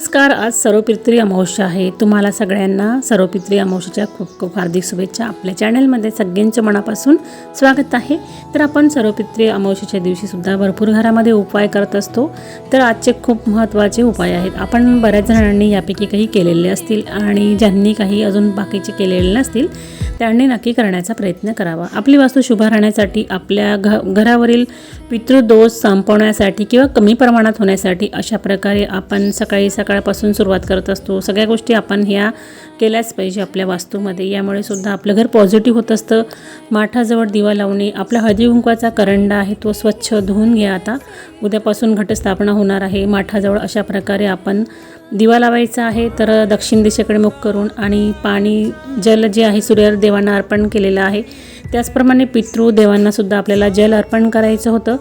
नमस्कार आज सर्वपित्री अमावस्या आहे. तुम्हाला सगळ्यांना सर्वपित्री अमावस्याच्या खूप खूप हार्दिक शुभेच्छा आपल्या चॅनलमध्ये. सगळ्यांच्या मनापासून स्वागत आहे. तर आपण सर्वपित्री अमावस्याच्या दिवशीसुद्धा भरपूर घरामध्ये उपाय करत असतो. तर आजचे खूप महत्त्वाचे उपाय आहेत. आपण बऱ्याच जणांनी यापैकी काही केलेले असतील आणि ज्यांनी काही अजून बाकीचे केलेले नसतील त्यांनी नक्की करण्याचा प्रयत्न करावा. आपली वास्तू शुभ राहण्यासाठी आपल्या घ घरावरील पितृदोष संपवण्यासाठी किंवा कमी प्रमाणात होण्यासाठी अशा प्रकारे आपण सकाळी सकाळपासून सुरुवात करत असतो. सगळ्या गोष्टी आपण ह्या केल्याच पाहिजे आपल्या वास्तूमध्ये. यामुळे सुद्धा आपलं घर पॉझिटिव्ह होत असतं. माठाजवळ दिवा लावणे आपला हळदी कुंकवाचा करंडा आहे तो स्वच्छ धुवून घ्या आता. उद्यापासून घटस्थापना होणार आहे. माठाजवळ अशा प्रकारे आपण दिवा लावायचा आहे तर दक्षिण दिशेकडे मुख करून आणि पाणी जल जे आहे सूर्यदेवांना अर्पण केलेलं आहे. त्याचप्रमाणे पितृ देवांनासुद्धा आपल्याला जल अर्पण करायचं होतं.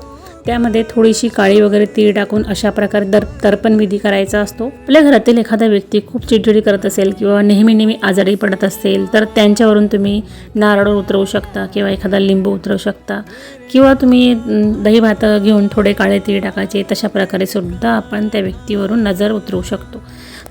त्यामध्ये थोडीशी काळी वगैरे तीळ टाकून अशा प्रकारे दर तर्पण विधी करायचा असतो. आपल्या घरातील एखादा व्यक्ती खूप चिडचिडी करत असेल किंवा नेहमी नेहमी आजारी पडत असेल तर त्यांच्यावरून तुम्ही नारळ उतरवू शकता किंवा एखादा लिंबू उतरवू शकता. किंवा तुम्ही दही भात घेऊन थोडे काळे तीळ टाकायचे तशा प्रकारे सुद्धा आपण त्या व्यक्तीवरून नजर उतरवू शकतो.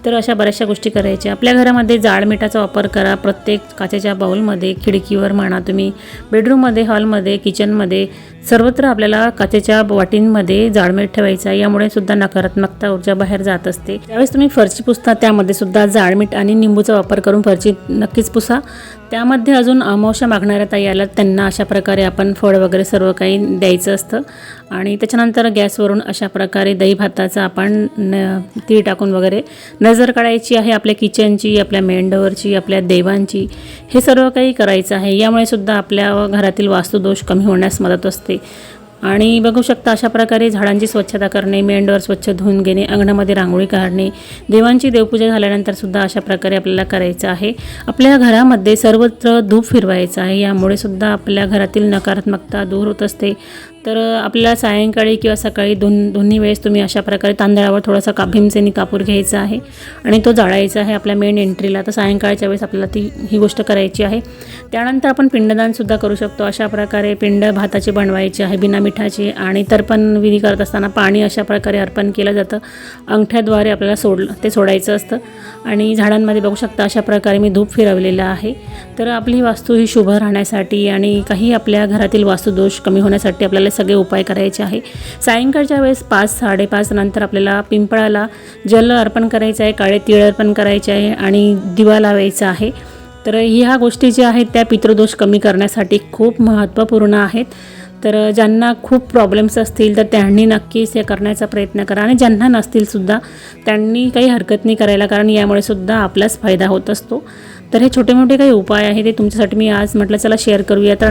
तर अशा बऱ्याचशा गोष्टी करायच्या. आपल्या घरामध्ये जाड मिठाचा वापर करा. प्रत्येक काचेच्या बाऊलमध्ये खिडकीवर म्हणा तुम्ही बेडरूममध्ये हॉलमध्ये किचनमध्ये सर्वत्र आपल्याला काचेच्या वाटींमध्ये जाडमीठ ठेवायचा यामुळे सुद्धा नकारात्मकता ऊर्जा बाहेर जात असते. त्यावेळेस तुम्ही फरची पुसता त्यामध्ये सुद्धा जाडमीठ आणि निंबूचा वापर करून फरची नक्कीच पुसा. त्यामध्ये अजून अमावश्या मागणाऱ्या ताई आल्या त्यांना अशा प्रकारे आपण फळ वगैरे सर्व काही द्यायचं असतं. आणि त्याच्यानंतर गॅसवरून अशा प्रकारे दही भाताचा आपण न तीळ टाकून वगैरे नजर काढायची आहे आपल्या किचनची आपल्या मेंढवरची आपल्या देवांची. हे सर्व काही करायचं आहे. यामुळे सुद्धा आपल्या घरातील वास्तुदोष कमी होण्यास मदत असते. आणि बघू शकता अशा प्रकारे झाडांची स्वच्छता करणे मेंढवर स्वच्छ धुवून घेणे अंगणामध्ये रांगोळी काढणे देवांची देवपूजा झाल्यानंतर सुद्धा अशा प्रकारे आपल्याला करायचं आहे. आपल्या घरामध्ये सर्वत्र धूप फिरवायचं आहे. यामुळे सुद्धा आपल्या घरातील नकारात्मकता दूर होत असते. तर आपल्याला सायंकाळी किंवा सकाळी दोन दोन्ही वेळेस तुम्ही अशा प्रकारे तांदळावर थोडासा का भीमसेनी कापूर घ्यायचा आहे आणि तो जाळायचा आहे आपल्या मेन एंट्रीला तर सायंकाळच्या वेळेस आपल्याला ती ही गोष्ट करायची आहे. त्यानंतर आपण पिंडदानसुद्धा करू शकतो. अशा प्रकारे पिंड भाताचे बनवायचे आहे बिना मिठाचे आणि तर्पण विधी करत असताना पाणी अशा प्रकारे अर्पण केलं जातं. अंगठ्याद्वारे आपल्याला सोडलं ते सोडायचं असतं. आणि झाडांमध्ये बघू शकता अशा प्रकारे मी धूप फिरवलेलं आहे. तर आपली वास्तू ही शुभ राहण्यासाठी आणि काही आपल्या घरातील वास्तुदोष कमी होण्यासाठी आपल्याला सगळे उपाय करायचे आहे. सायंकाळच्या वेळेस पाच साडेपाच नंतर आपल्याला पिंपळाला जल अर्पण करायचं आहे काळे तिळ अर्पण करायचे आहे आणि दिवा लावायचा आहे. तर ह्या गोष्टी ज्या आहेत त्या पितृदोष कमी करण्यासाठी खूप महत्त्वपूर्ण आहेत. तर ज्यांना खूप प्रॉब्लेम्स असतील तर त्यांनी नक्कीच हे करण्याचा प्रयत्न करा आणि ज्यांना नसतील सुद्धा त्यांनी काही हरकत नाही करायला कारण यामुळे सुद्धा आपलाच फायदा होत असतो. तर हे छोटे मोठे काही उपाय आहे ते तुमच्यासाठी मी आज म्हटलं चला शेअर करूया. तर